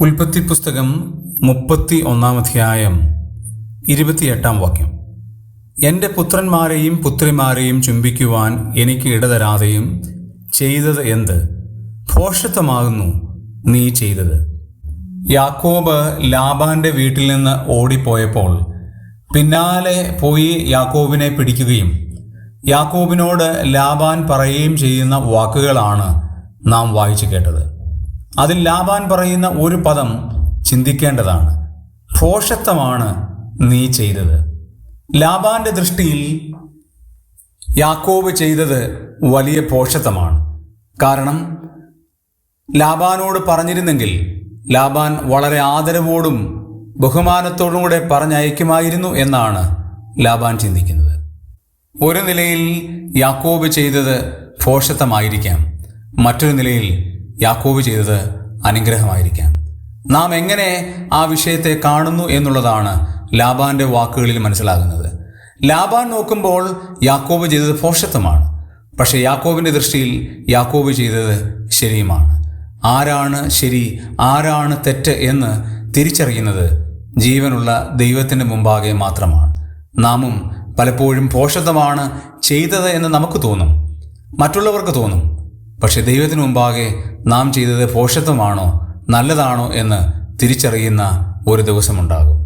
ഉൽപ്പത്തി പുസ്തകം മുപ്പത്തി ഒന്നാം അധ്യായം ഇരുപത്തിയെട്ടാം വാക്യം. എന്റെ പുത്രന്മാരെയും പുത്രിമാരെയും ചുംബിക്കുവാൻ എനിക്ക് ഇടതരാതെയും ചെയ്തത് എന്ത്? ഭോഷത്വമാകുന്നു നീ ചെയ്തത്. യാക്കോബ് ലാബാന്റെ വീട്ടിൽ നിന്ന് ഓടിപ്പോയപ്പോൾ പിന്നാലെ പോയി യാക്കോബിനെ പിടിക്കുകയും യാക്കോബിനോട് ലാബാൻ പറയുകയും ചെയ്യുന്ന വാക്കുകളാണ് നാം വായിച്ചു കേട്ടത്. അതിൽ ലാബാൻ പറയുന്ന ഒരു പദം ചിന്തിക്കേണ്ടതാണ്. ഭോഷത്വമാണ് നീ ചെയ്തത്. ലാബാന്റെ ദൃഷ്ടിയിൽ യാക്കോബ് ചെയ്തത് വലിയ ഭോഷത്വമാണ് കാരണം ലാബാനോട് പറഞ്ഞിരുന്നെങ്കിൽ ലാബാൻ വളരെ ആദരവോടും ബഹുമാനത്തോടും കൂടെ പറഞ്ഞയക്കുമായിരുന്നു എന്നാണ് ലാബാൻ ചിന്തിക്കുന്നത്. ഒരു നിലയിൽ യാക്കോബ് ചെയ്തത് ഭോഷത്വമായിരിക്കാം മറ്റൊരു നിലയിൽ യാക്കോബ് ചെയ്തത് അനുഗ്രഹമായിരിക്കാം. നാം എങ്ങനെ ആ വിഷയത്തെ കാണുന്നു എന്നുള്ളതാണ് ലാബാന്റെ വാക്കുകളിൽ മനസ്സിലാകുന്നത്. ലാബാൻ നോക്കുമ്പോൾ യാക്കോബ് ചെയ്തത് പോഷത്വമാണ് പക്ഷേ യാക്കോബിന്റെ ദൃഷ്ടിയിൽ യാക്കോബ് ചെയ്തത് ശരിയുമാണ്. ആരാണ് ശരി ആരാണ് തെറ്റ് എന്ന് തിരിച്ചറിയുന്നത് ജീവനുള്ള ദൈവത്തിന് മുമ്പാകെ മാത്രമാണ്. നാമും പലപ്പോഴും പോഷത്വമാണ് ചെയ്തത് എന്ന് നമുക്ക് തോന്നും. മറ്റുള്ളവർക്ക് തോന്നും. പക്ഷെ ദൈവത്തിനു മുമ്പാകെ നാം ചെയ്തത് പോഷത്വമാണോ നല്ലതാണോ എന്ന് തിരിച്ചറിയുന്ന ഒരു ദിവസമുണ്ടാകും.